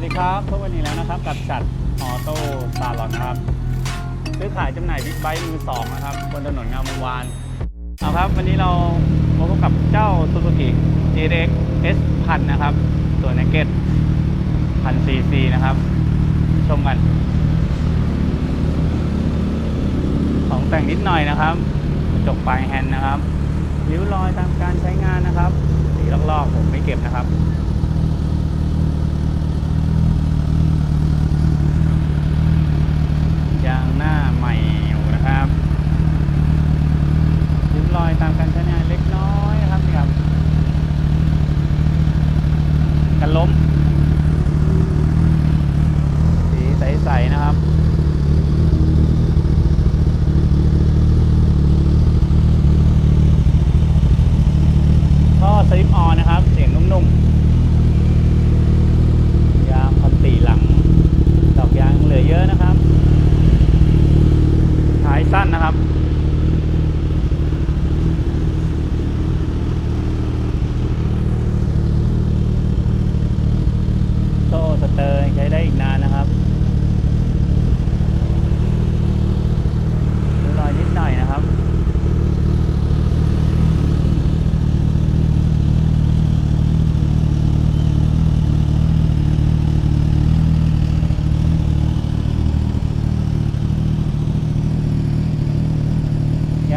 วัสดีครับพบกันอีกแล้วนะครับกับจัดออโต้ซาลอนนะครับ ซื้อขายจำหน่ายบิ๊กไบค์มือสองนะครับ บนถนนงามวงวานเอาครับ วันนี้เรามาพบกับเจ้า Suzuki GX S พันนะครับ ตัว Naked พันซีซีนะครับ ชมกัน ของแต่งนิดหน่อยนะครับกระจกปลายแฮนด์นะครับริ้วรอยตามการใช้งานนะครับสีลอกๆผมไม่เก็บนะครับ ยางหน้าใหม่อยู่นะครับริ้วรอยตามการใช้งานเล็กน้อยนะครับนี่ครับกันล้ม สีใสๆนะครับ ท่อสลิปออนนะครับ เสียงนุ่มๆ ยางพันตีหลัง ดอกยางเหลือเยอะนะครับ ท้าย สั้นนะครับ โซ่สเตอร์ยังใช้ได้อีกนานนะครับดูรอยนิดหน่อยนะครับ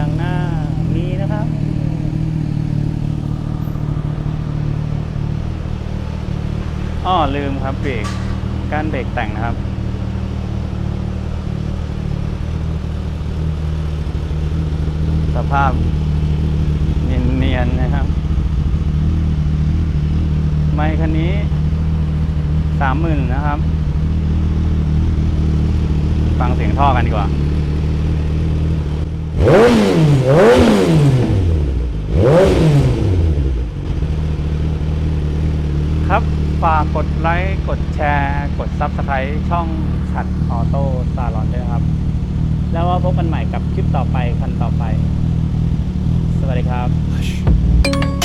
อย่างหน้ามีนะครับ อ้อลืมครับเบรกการเบรกแต่งนะครับสภาพเนียนๆนะครับ ไม่คันนี้สามหมื่นนะครับ ฟังเสียงท่อกันดีกว่า ครับ ฝากกดไลค์ กดแชร์ กด Subscribe ช่องฉัดออโต้ซาลอนด้วยครับ แล้วว่าพบกันใหม่กับคลิปต่อไป คันต่อไป สวัสดีครับ